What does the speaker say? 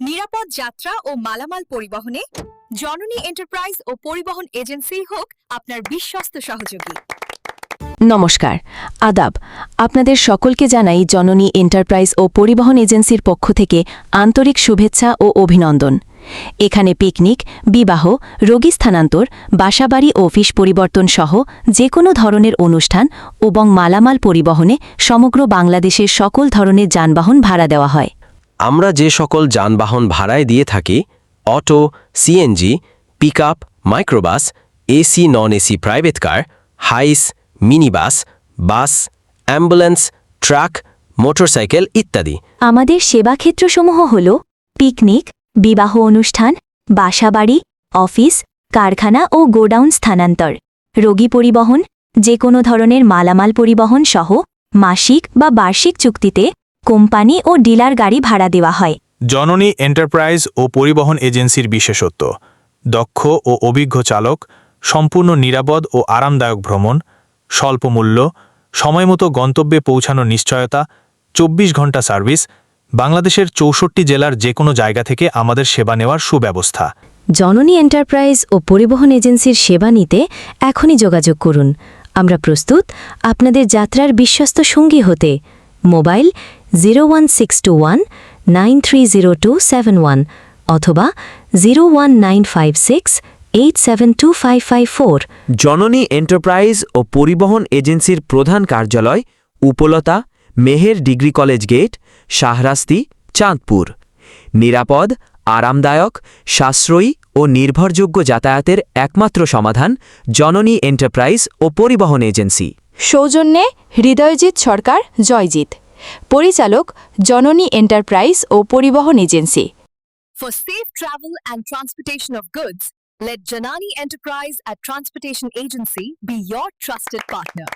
নিরাপদ যাত্রা ও মালামাল পরিবহনে জননী এন্টারপ্রাইজ ও পরিবহন এজেন্সি হোক আপনার বিশ্বস্ত সহযোগী। নমস্কার, আদাব। আপনাদের সকলকে জানাই জননী এন্টারপ্রাইজ ও পরিবহন এজেন্সির পক্ষ থেকে আন্তরিক শুভেচ্ছা ও অভিনন্দন। এখানে পিকনিক, বিবাহ, রোগী স্থানান্তর, বাসাবাড়ি অফিস পরিবর্তন সহ যে কোনো ধরনের অনুষ্ঠান এবং মালামাল পরিবহনে সমগ্র বাংলাদেশের সকল ধরনের যানবাহন ভাড়া দেওয়া হয়। আমরা যে সকল যানবাহন ভাড়ায় দিয়ে থাকি, auto CNG pick up microbus AC non AC private car Hiace minibus bus ambulance truck motorcycle ইত্যাদি। আমাদের সেবাক্ষেত্রসমূহ হল পিকনিক বিবাহ অনুষ্ঠান, বাসাবাড়ি অফিস কারখানা ও গোডাউন স্থানান্তর। রোগী পরিবহন যে কোনো ধরনের মালামাল পরিবহন সহ মাসিক বা বার্ষিক চুক্তিতে কোম্পানি ও ডিলার গাড়ি ভাড়া দেওয়া হয়। জননী এন্টারপ্রাইজ ও পরিবহন এজেন্সির বিশেষত্ব দক্ষ ও অভিজ্ঞ চালক সম্পূর্ণ নিরাপদ ও আরামদায়ক ভ্রমণ স্বল্প মূল্য সময়মতো গন্তব্যে পৌঁছানোর নিশ্চয়তা চব্বিশ ঘণ্টা সার্ভিস বাংলাদেশের চৌষট্টি জেলার যে কোনো জায়গা থেকে আমাদের সেবা নেওয়ার সুব্যবস্থা। জননী এন্টারপ্রাইজ ও পরিবহন এজেন্সির সেবা নিতে এখনই যোগাযোগ করুন। আমরা প্রস্তুত আপনাদের যাত্রার বিশ্বস্ত সঙ্গী হতে। Mobile zero one six two one nine three zero two seven one অথবা zero one nine five six eight seven two five five four Janani enterprise ও পরিবহন এজেন্সির প্রধান কার্যালয় Uplata Meher degree college gate Shahrasti Chandpur. নিরাপদ আরামদায়ক সাশ্রয়ী ও নির্ভরযোগ্য যাতায়াতের একমাত্র সমাধান জননী এন্টারপ্রাইজ ও পরিবহন এজেন্সি। সৌজন্যে হৃদয়জিৎ সরকার জয়জিৎ। পরিচালক জননী এন্টারপ্রাইজ ও পরিবহন agency For safe travel and transportation of goods, let Janani Enterprise at Transportation Agency be your trusted partner.